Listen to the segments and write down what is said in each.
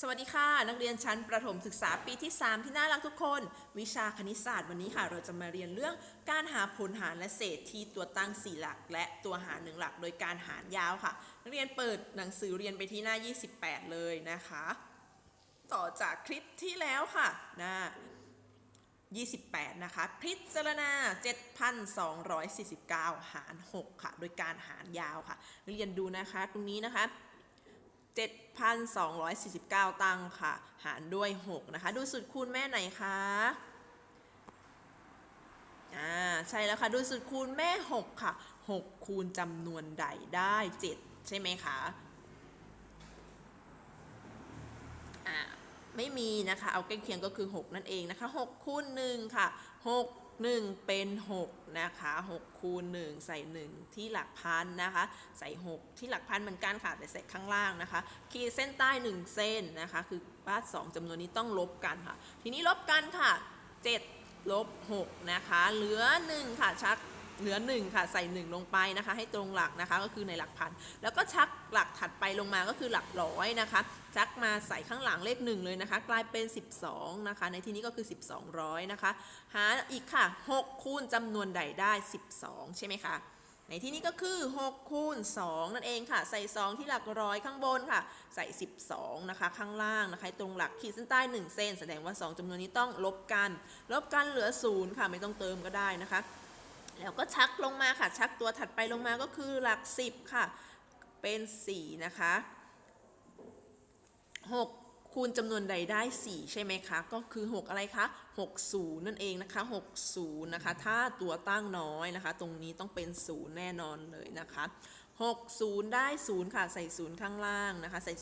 สวัสดีค่ะ นักเรียนชั้นประถมศึกษาปีที่ 3 ที่น่ารักทุกคน วิชาคณิตศาสตร์วันนี้ค่ะ เราจะมาเรียนเรื่องการหาผลหารและเศษที่ตัวตั้ง 4 หลัก และตัวหารหนึ่งหลัก โดยการหารยาวค่ะ นักเรียนเปิดหนังสือเรียนไปที่หน้า 28 เลยนะคะ ต่อจากคลิปที่แล้วค่ะหน้า28 นะคะ พิจารณา 7,249 หาร 6 ค่ะ โดยการหารยาวค่ะนักเรียนดูนะคะตรงนี้นะคะ 7,249 ตังค์ค่ะ หารด้วย 6 นะคะ ดูสูตรคูณแม่ไหนคะอ่าใช่แล้วค่ะ ดูสูตรคูณแม่ 6 ค่ะ 6 คูณจำนวนใดได้ 7 ใช่ไหมคะอ่าไม่มีนะคะ เอาใกล้เคียงก็คือ 6 นั่นเองนะคะ 6 คูณ 1 ค่ะ 6 1 เป็น 6 นะคะ6คูณ1 ใส่ 1 ที่หลักพันนะคะ ใส่ 6 ที่หลักพันเหมือนกันค่ะแต่ใส่ข้างล่างนะคะ ขีดเส้นใต้ 1 เส้นนะคะ คือบ้าน2จำนวนนี้ต้องลบกันค่ะ ทีนี้ลบกันค่ะ 7 ลบ 6 นะคะ เหลือ 1 ค่ะชักเหลือ 1 ค่ะ ใส่ 1 ลงไปนะคะ ให้ตรงหลักนะคะก็คือในหลักพัน แล้วก็ชักหลักถัดไปลงมาก็คือหลักร้อยนะคะ ชักมาใส่ข้างหลังเลข1เลยนะคะ กลายเป็น 12 นะคะ ในที่นี้ก็คือ 1200 นะคะ หาอีกค่ะ 6 คูณจำนวนใดได้ 12 ใช่ไหมคะในที่นี้ก็คือ6คูณ2นั่นเองค่ะ ใส่ 2 ที่หลักร้อยข้างบนค่ะ ใส่ 12 นะคะ ข้างล่างนะคะ ตรงหลักขีดเส้นใต้ 1 เส้น แสดงว่า 2จำนวนนี้ต้องลบกัน ลบกันเหลือ 0 ค่ะ ไม่ต้องเติมก็ได้นะคะ แล้วก็ชักลงมาค่ะ ชักตัวถัดไปลงมาก็คือหลัก 10 ค่ะ เป็น 4 นะคะ 6 คูณจำนวนใดได้ 4 ใช่ไหมคะ ก็คือ 6 อะไรคะ 60 นั่นเองนะคะ 60 นะคะ ถ้าตัวตั้งน้อยนะคะ ตรงนี้ต้องเป็น 0 แน่นอนเลยนะคะ 60 ได้ 0 ค่ะ ใส่ 0 ข้างล่างนะคะ ใส่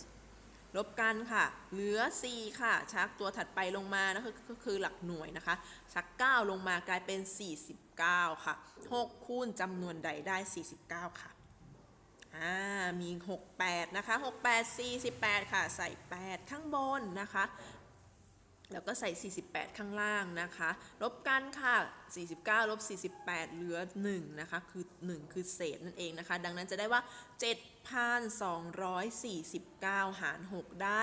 ลบกันค่ะ เหลือ 4 ค่ะ ชักตัวถัดไปลงมานะคะก็คือหลักหน่วยนะคะ ชัก 9 ลงมากลายเป็น 49 ค่ะ 6 คูณจำนวนใดได้ 49 ค่ะ อ่ามี 68 นะคะ 68 48 ค่ะ ใส่ 8 ข้างบนนะคะ แล้วก็ใส่ 48 ข้างล่างนะคะ ลบกันค่ะ 49 ลบ 48 เหลือ 1 นะคะ คือ 1 คือเศษนั่นเองนะคะ ดังนั้นจะได้ว่า 7,249 หาร 6 ได้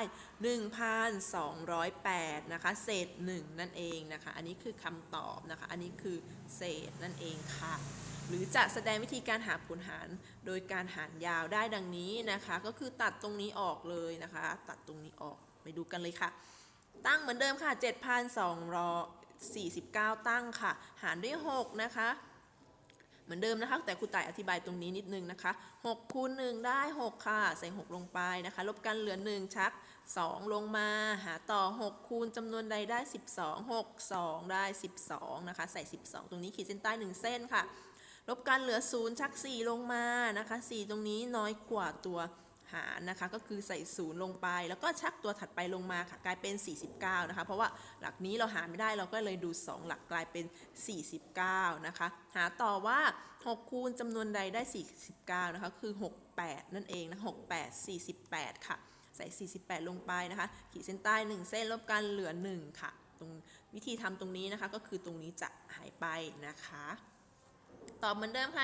1,208 นะคะ เศษ 1 นั่นเองนะคะ อันนี้คือคำตอบนะคะ อันนี้คือเศษนั่นเองค่ะ หรือจะแสดงวิธีการหาผลหารโดยการหารยาวได้ดังนี้นะคะ ก็คือตัดตรงนี้ออกเลยนะคะ ตัดตรงนี้ออก ไปดูกันเลยค่ะ ตั้งเหมือนเดิมค่ะ 7,249 ตั้งค่ะ หารด้วย 6 นะคะ เหมือนเดิมนะคะ แต่ครูต่ายอธิบายตรงนี้นิดนึงนะคะ6คูณ1ได้ 6 ค่ะ ใส่ 6 ลงไปนะคะ ลบกันเหลือ 1 ชัก 2 ลงมา หาต่อ 6 คูณจำนวนใดได้ 12 6 2 ได้ 12 นะคะ ใส่ 12 ตรงนี้ขีดเส้นใต้ 1 เส้นค่ะ ลบกันเหลือ 0 ชัก 4 ลงมานะคะ 4 ตรงนี้น้อยกว่าตัว หารนะคะ ก็คือใส่0ลงไป แล้วก็ชักตัวถัดไปลงมาค่ะ กลายเป็น 49 นะคะ เพราะว่าหลักนี้เราหารไม่ได้เราก็เลยดู 2 หลักกลายเป็น 49 นะคะ หาต่อว่า 6 คูณจำนวนใดได้ 49 นะคะ คือ 68 นั่นเองนะ 68 48 ค่ะ ใส่ 48 ลงไปนะคะ ขีดเส้นใต้ 1 เส้นลบกันเหลือ 1 ค่ะตรงวิธีทำตรงนี้นะคะก็คือตรงนี้จะหายไปนะคะ ตอบเหมือนเดิมค่ะ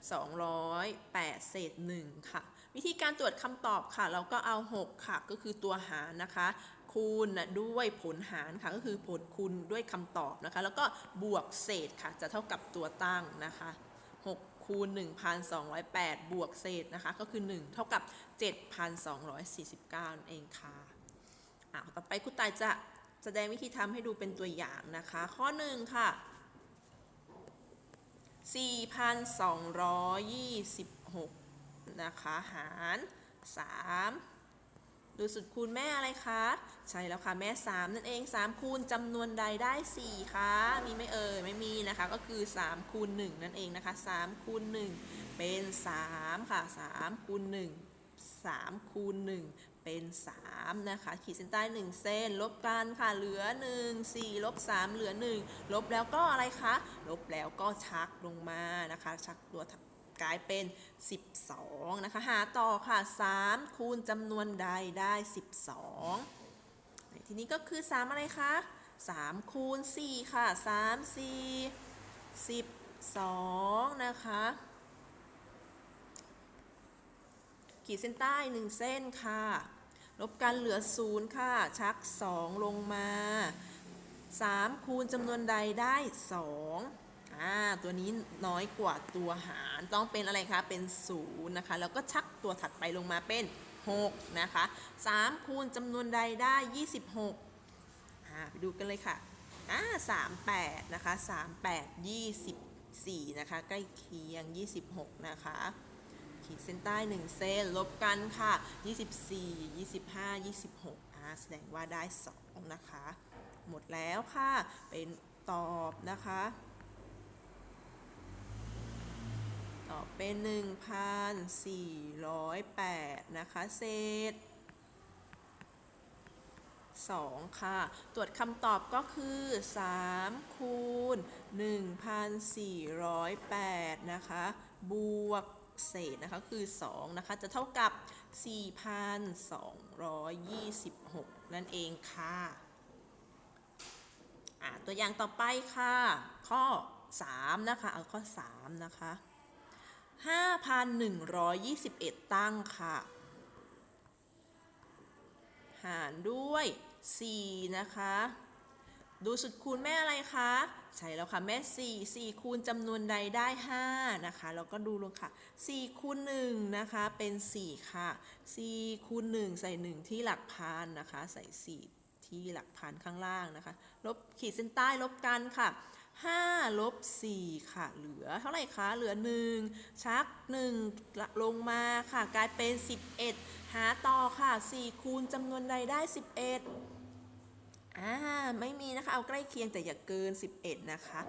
1,208 เศษ1ค่ะ วิธีการตรวจคำตอบค่ะ เราก็เอา 6 ค่ะ ก็คือตัวหารนะคะ คูณด้วยผลหารค่ะ ก็คือผลคูณด้วยคำตอบนะคะ แล้วก็บวกเศษค่ะ จะเท่ากับตัวตั้งนะคะ 6 คูณ 1,208 บวกเศษนะคะ ก็คือ 1 เท่ากับ 7,249นั่นเองค่ะอ่าต่อไปครูตายจะแสดงวิธีทำให้ดูเป็นตัวอย่างนะคะ ข้อ 1 ค่ะ 4,226 นะคะหาร 3 ดูสุดคูณแม่อะไรคะ ใช่แล้วค่ะแม่ 3 นั่นเอง 3 คูณจำนวนใดได้ 4คะมีไหม่เอ่ยไม่มีนะคะก็คือ 3 คูณ 1 นั่นเองนะคะ3คูณ 1 เป็น 3 ค่ะ3คูณ 1 3 คูณ 1 เป็น 3 นะคะ ขีดเส้นใต้ 1 เส้น ลบกันค่ะ เหลือ 1 4 ลบ 3 เหลือ 1 ลบแล้วก็อะไรคะ ลบแล้วก็ชักลงมานะคะ ชักตัว กลายเป็น 12 นะคะ หาต่อค่ะ 3 คูณจำนวนใดได้ 12 ทีนี้ก็คือ 3 อะไรคะ 3 คูณ 4 ค่ะ 3 4 12 นะคะ ขีดเส้นใต้ 1 เส้นค่ะ ลบกันเหลือ 0 ค่ะ ชัก 2 ลงมา 3 คูณจำนวนใดได้ 2 อ่าตัวนี้น้อยกว่าตัวหารต้องเป็นอะไรคะ เป็น0นะคะ แล้วก็ชักตัวถัดไปลงมาเป็น 6 นะคะ 3 คูณจำนวนใดได้ 26อ่าไปดูกันเลยค่ะอ่า38 นะคะ 38 24 นะคะ ใกล้เคียง 26 นะคะขีดเส้นใต้ 1 เส้น ลบกันค่ะ 24 25 26อ่าแสดงว่าได้ 2 นะคะ หมดแล้วค่ะ เป็นตอบนะคะ ตอบเป็น 1,408 นะคะเศษ2 ค่ะ ตรวจคำตอบก็คือ 3 คูณ 1,408 นะคะ บวกเศษนะคะคือ 2 นะคะ จะเท่ากับ 4,226 นั่นเองค่ะะตัวอย่างต่อไปค่ะ ข้อ 3 นะคะ เอาข้อ 3 นะคะ 5,121 ตั้งค่ะ หารด้วย 4 นะคะ ดูสุดคูณแม่อะไรคะ ใช่แล้วค่ะ แม่ 4 4 คูณจำนวนใดได้ 5 นะคะ แล้วก็ดูลงค่ะ 4 คูณ 1 นะคะ เป็น 4 ค่ะ 4 คูณ 1 ใส่ 1 ที่หลักพันนะคะ ใส่ 4 ที่หลักพันข้างล่างนะคะ ลบขีดเส้นใต้ลบกันค่ะ 5ลบ4ค่ะ เหลือเท่าไหร่คะ เหลือ 1 ชัก 1 ลงมาค่ะ กลายเป็น 11 หาต่อค่ะ 4 คูณจำนวนใดได้ 11 อ่า ไม่มีนะคะ เอาใกล้เคียงแต่อย่าเกิน 11 นะคะ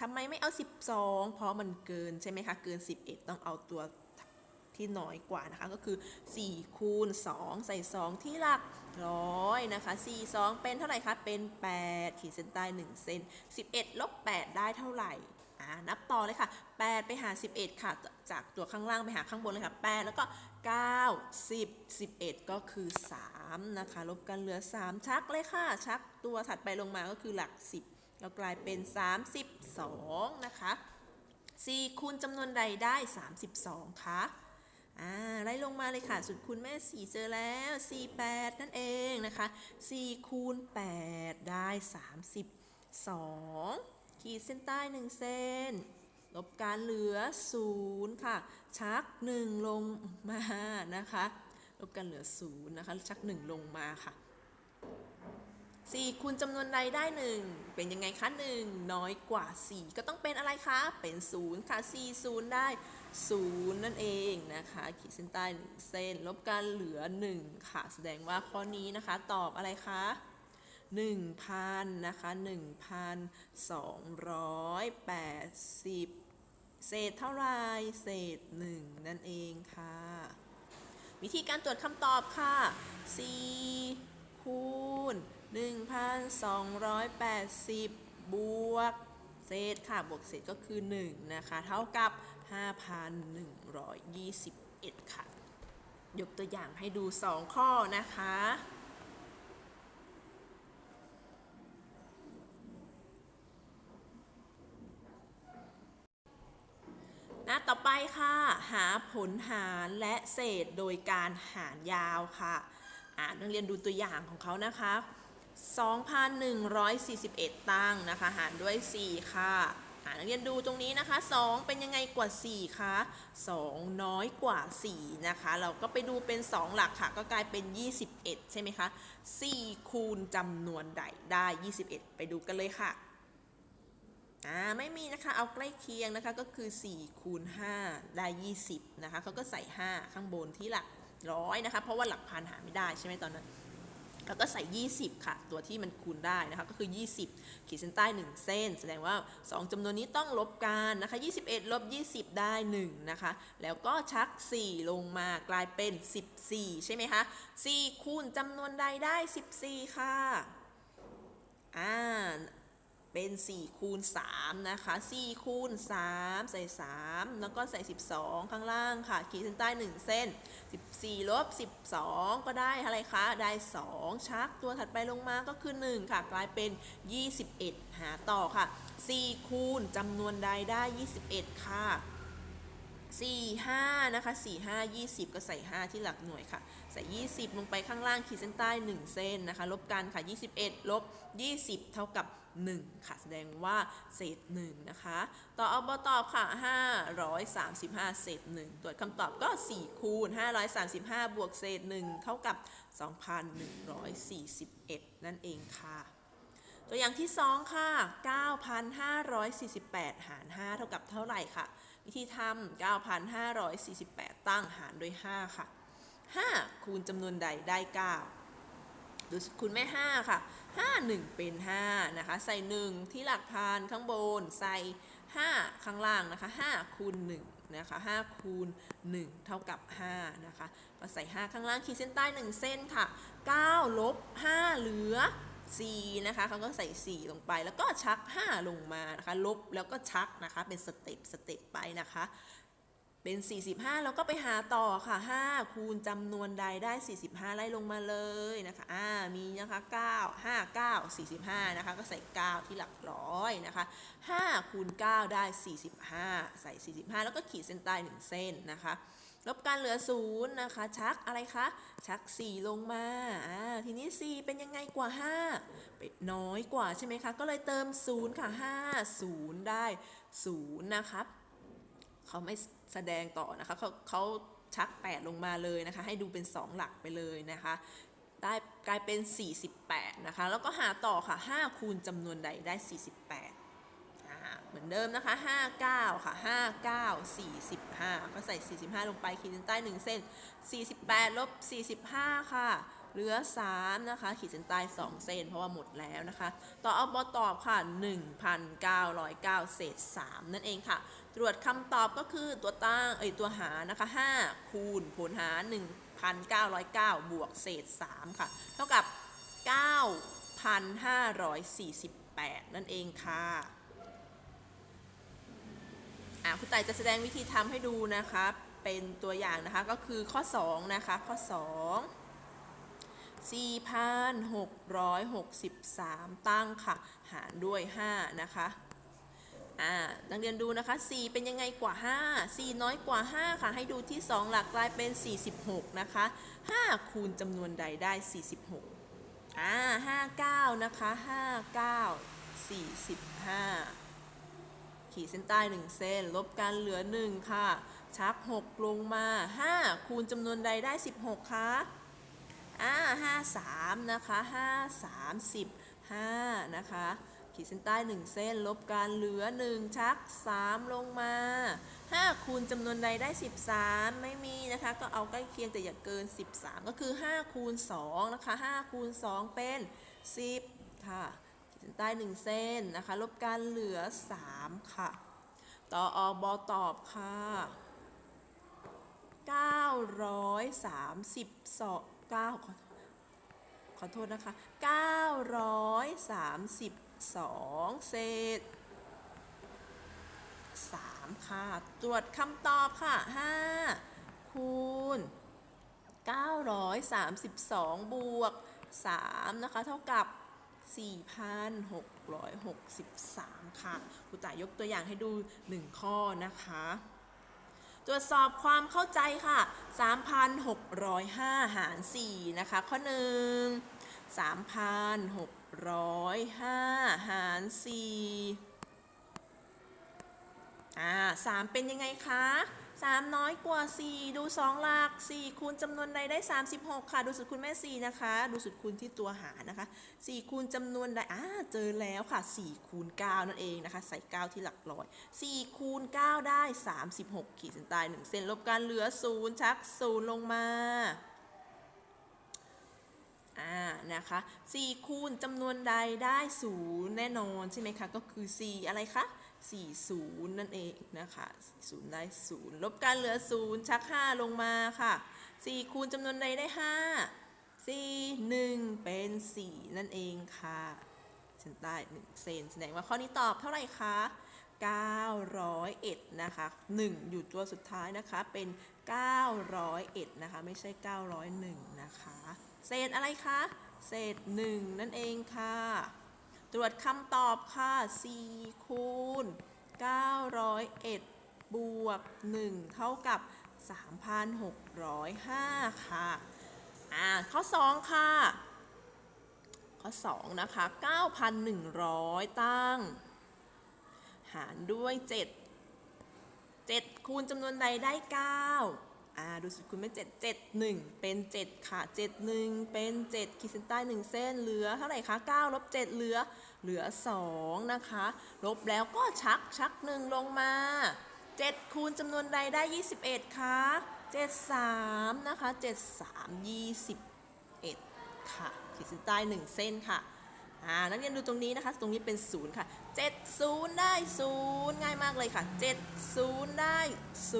ทำไมไม่เอา 12 เพราะมันเกินใช่ไหมคะ เกิน 11 ต้องเอาตัว ที่น้อยกว่านะคะ ก็คือ4คูณ2ใส่ 2 ที่หลักร้อยนะคะ4 2 เป็นเท่าไหร่คะ เป็น 8 ขีดเส้นใต้ 1 เซน11 ลบ 8 ได้เท่าไหร่อ่านับต่อเลยค่ะ 8 ไปหา 11 ค่ะ จากตัวข้างล่างไปหาข้างบนเลยค่ะ 8 แล้วก็ 9 10 11 ก็คือ 3 นะคะ ลบกันเหลือ 3 ชักเลยค่ะ ชักตัวถัดไปลงมาก็คือหลัก 10 เรากลายเป็น 32 นะคะ4คูณจำนวนใดได้ 32 คะ อ่าไล่ลงมาเลยค่ะสุดคูณแม่ 4 เจอแล้ว 48 นั่นเองนะคะ 4 คูณ 8 ได้ 32 ขีดเส้นใต้ 1 เส้น ลบการเหลือ 0 ค่ะ ชัก 1 ลงมานะคะ ลบกันเหลือ 0 นะคะ ชัก 1 ลงมาค่ะ 4คูณจำนวนใดได้ 1 เป็นยังไงคะ 1 น้อยกว่า 4 ก็ต้องเป็นอะไรคะ เป็น 0 ค่ะ 4 0 ได้ 0 นั่นเองนะคะ ขีดเส้นใต้ 1 เส้น ลบกันเหลือ 1 ค่ะ แสดงว่าข้อนี้นะคะ ตอบอะไรคะ1,000นะคะ1,280 เศษเท่าไรเศษ 1 นั่นเองค่ะ วิธีการตรวจคำตอบค่ะ 4 คูณ 1,280 บวกเศษค่ะ บวกเศษก็คือ 1 นะคะ เท่ากับ 5,121 ค่ะ ยกตัวอย่างให้ดู 2 ข้อนะคะน้าต่อไปค่ะ หาผลหารและเศษโดยการหารยาวค่ะ อ่านักเรียนดูตัวอย่างของเขานะคะ 2,141 ตั้งนะคะ หารด้วย 4 ค่ะอ่านักเรียนดูตรงนี้นะคะ 2 เป็นยังไงกว่า 4 คะ 2 น้อยกว่า 4 นะคะ เราก็ไปดูเป็น 2 หลักค่ะ ก็กลายเป็น 21 ใช่ไหมคะ 4 คูณจำนวนใดได้ 21 ไปดูกันเลยค่ะ อ่า ไม่มีนะคะ เอาใกล้เคียงนะคะ ก็คือ 4 คูณ 5 ได้ 20 นะคะ เขาก็ใส่ 5 ข้างบนที่หลักร้อยนะคะ เพราะว่าหลักพันหาไม่ได้ใช่ไหมตอนนั้น แล้วก็ใส่ 20 ค่ะ ตัวที่มันคูณได้นะคะ ก็คือ 20 ขีดเส้นใต้ 1 เส้น แสดงว่า 2จำนวนนี้ต้องลบกันนะคะ 21 ลบ 20 ได้ 1 นะคะ แล้วก็ชัก 4 ลงมากลายเป็น 14 ใช่ไหมคะ 4 คูณจำนวนใดได้ 14 ค่ะ อ่า เป็น4คูณ3นะคะ4คูณ3ใส่ 3 แล้วก็ใส่ 12 ข้างล่างค่ะ ขีดเส้นใต้ 1 เส้น 14ลบ12 ก็ได้อะไรคะ ได้ 2 ชักตัวถัดไปลงมาก็คือ 1 ค่ะ กลายเป็น 21 หาต่อค่ะ4คูณจำนวนใดได้ 21 ค่ะ 4 5 นะคะ 4 5 20 ก็ใส่ 5 ที่หลักหน่วยค่ะ ใส่ 20 ลงไปข้างล่างขีดเส้นใต้ 1 เส้นนะคะ ลบกันค่ะ 21 ลบ 20 เท่ากับ 1 ค่ะ แสดงว่าเศษ 1 นะคะ ต่อเอาบตอบค่ะ 535 เศษ 1 ตรวจคำตอบก็ 4 คูณ 535 บวกเศษ 1 เท่ากับ 2,141 นั่นเองค่ะตัวอย่างที่ 2 ค่ะ 9,548 หาร 5 เท่ากับเท่าไหร่ค่ะ วิธีทำ9,548 ตั้งหารด้วย 5 ค่ะ 5 คูณจำนวนใดได้ 9 ดูคูณแม่ 5 ค่ะ 5 1 เป็น 5 นะคะ ใส่ 1 ที่หลักพันข้างบน ใส่ 5 ข้างล่างนะคะ 5 คูณ 1 นะคะ 5 คูณ 1 เท่ากับ 5 นะคะ ก็ใส่ 5 ข้างล่างขีดเส้นใต้ 1 เส้นค่ะ 9 ลบ 5 เหลือ 4นะคะเขาก็ใส่ 4 ลงไป แล้วก็ชัก 5 ลงมานะคะ ลบแล้วก็ชักนะคะ เป็นสเต็ปสเต็ปไปนะคะ เป็น 45 แล้วก็ไปหาต่อค่ะ 5 คูณจำนวนใดได้ 45 ไล่ลงมาเลยนะคะ อ่า มีนะคะ 9 5 9 45 นะคะ ก็ใส่ 9 ที่หลักร้อยนะคะ 5 คูณ 9 ได้ 45 ใส่ 45 แล้วก็ขีดเส้นใต้1เส้นนะคะ ลบกันเหลือ0นะคะ ชักอะไรคะ ชัก 4 ลงมาอ่าทีนี้ 4 เป็นยังไงกว่า 5 เป็นน้อยกว่าใช่ไหมคะ ก็เลยเติม 0 ค่ะ 5 0 ได้ 0 นะครับ เขาไม่แสดงต่อนะคะเขาเขาชัก 8 ลงมาเลยนะคะ ให้ดูเป็น 2 หลักไปเลยนะคะ ได้กลายเป็น 48 นะคะ แล้วก็หาต่อค่ะ 5 คูณจำนวนใดได้ 48 มือนเดิมนะคะ 59 ค่ะ 59 45 ก็ใส่ 45 ลงไปขีดเส้นใต้ 1 เส้น 48 ลบ 45 ค่ะ เหลือ 3 นะคะ ขีดเส้นใต้ 2 เส้น เพราะว่าหมดแล้วนะคะ ต่อเอาบอตอบค่ะ 1,909 เศษ 3 นั่นเองค่ะ ตรวจคำตอบก็คือตัวตั้งเอ้ยตัวหารนะคะ 5 คูณผลหาร 1,909 บวกเศษ 3 ค่ะ เท่ากับ 9,548 นั่นเองค่ะ อะคุณไต่จะแสดงวิธีทำให้ดูนะคะ เป็นตัวอย่างนะคะก็คือข้อ 2 นะคะ ข้อ 2 4,663 ตั้งค่ะ หารด้วย 5 นะคะอ่านักเรียนดูนะคะ 4 เป็นยังไงกว่า 5 4 น้อยกว่า 5 ค่ะ ให้ดูที่ 2 หลักกลายเป็น 46 นะคะ 5 คูณจำนวนใดได้ 46อ่า59 นะคะ 59 45 ขีดเส้นใต้ 1 เส้น ลบกันเหลือ 1 ค่ะ ชัก 6 ลงมา 5 คูณจำนวนใดได้ 16 คะอ่า53 นะคะ 5 35 นะคะ ขีดเส้นใต้ 1 เส้น ลบกันเหลือ 1 ชัก 3 ลงมา 5 คูณจำนวนใดได้ 13 ไม่มีนะคะ ก็เอาใกล้เคียงแต่อย่าเกิน 13 ก็คือ 5 คูณ 2 นะคะ 5 คูณ 2 เป็น 10 ค่ะ นใต้ 1 เส้นนะคะ ลบกันเหลือ 3 ค่ะ ต่อออบอตอบค่ะ 932 9ขอขอโทษนะคะ 932 เศษ 3 ค่ะ ตรวจคำตอบค่ะ 5 คูณ 932 บวก 3 นะคะ เท่ากับ 4,663 ค่ะครูต่ายยกตัวอย่างให้ดู 1 ข้อนะคะตรวจสอบความเข้าใจค่ะ 3,605 หาร 4 นะคะ ข้อ 1 3,605 หาร 4 อ่า 3 เป็นยังไงคะ 3 น้อยกว่า 4 ดู 2 หลัก 4 คูณจำนวนใดได้ 36 ค่ะ ดูสุดคูณแม่ 4 นะคะ ดูสุดคูณที่ตัวหารนะคะ 4 คูณจำนวนใดอ่าเจอแล้วค่ะ 4 คูณ 9 นั่นเองนะคะ ใส่ 9 ที่หลักร้อย 4 คูณ 9 ได้ 36 ขีดเส้นใต้1เส้นลบกันเหลือ 0 ชัก 0 ลงมาอ่านะคะ4คูณจำนวนใดได้ 0 แน่นอนใช่ไหมคะ ก็คือ 4 อะไรคะ 40 นั่นเองนะคะ0ได้ 0 ลบกันเหลือ 0 ชัก 5 ลงมาค่ะ 4 คูณจำนวนใดได้ 5 4 1 เป็น 4 นั่นเองค่ะเส้นใต้1 เซนแสดงว่าข้อนี้ตอบเท่าไหร่คะ 901 นะคะ 1 อยู่ตัวสุดท้ายนะคะเป็น 901 นะคะ ไม่ใช่ 901 นะคะ เศษอะไรคะ เศษ 1 นั่นเองค่ะ รวจคำตอบค่ะ 4 คูณ 901 บวก 1 เท่ากับ 3,605 ค่ะ อ่า ข้อ 2 ค่ะ ข้อ 2 นะคะ 9,100 ตั้ง หารด้วย 7 7 คูณจำนวนใดได้ 9 อ่าดูสุดคุณเป็นเจ็ดเจ็ดหนึ่งเป็นเจ็ดค่ะเจ็ดหนึ่งเป็นเจ็ดขีดเส้นใต้หนึ่งเส้นเหลือเท่าไหร่คะเก้าลบเจ็ดเหลือเหลือสองนะคะลบแล้วก็ชักชักหนึ่งลงมาเจ็ดคูณจำนวนใดได้ยี่สิบเอ็ดคะเจ็ดสามนะคะเจ็ดสามยี่สิบเอ็ดค่ะขีดเส้นใต้หนึ่งเส้นค่ะอ่านักเรียนดูตรงนี้นะคะ ตรงนี้เป็นศูนย์ค่ะ 7 0 ได้ 0 ง่ายมากเลยค่ะ 7 0 ได้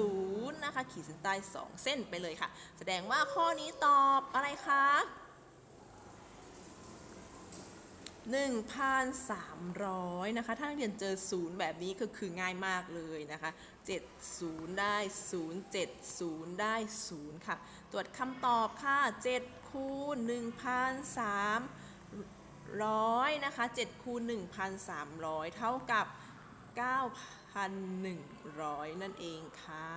0 นะคะ ขีดเส้นใต้ 2 เส้นไปเลยค่ะ แสดงว่าข้อนี้ตอบอะไรคะ1,300 นะคะ ถ้าเรียนเจอ 0 แบบนี้ก็คือง่ายมากเลยนะคะ 70 ได้ 0 70 ได้ 0 ค่ะ ตรวจคำตอบค่ะ 7 คูณ1,300 นะคะ7คูณ1,300 เท่ากับ 9,100 นั่นเองค่ะ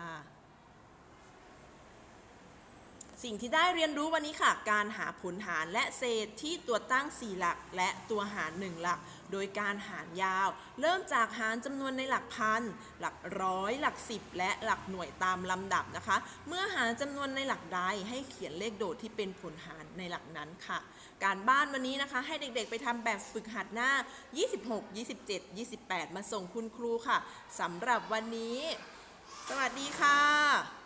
สิ่งที่ได้เรียนรู้วันนี้ค่ะ การหาผลหารและเศษที่ตัวตั้ง 4 หลัก และตัวหาร 1 หลัก โดยการหารยาว เริ่มจากหารจำนวนในหลักพัน หลักร้อย หลักสิบ และหลักหน่วยตามลำดับนะคะ เมื่อหารจำนวนในหลักใดให้เขียนเลขโดดที่เป็นผลหารในหลักนั้นค่ะ การบ้านวันนี้นะคะให้เด็กๆไปทำแบบฝึกหัดหน้า 26 27 28 มาส่งคุณครูค่ะสำหรับวันนี้ สวัสดีค่ะ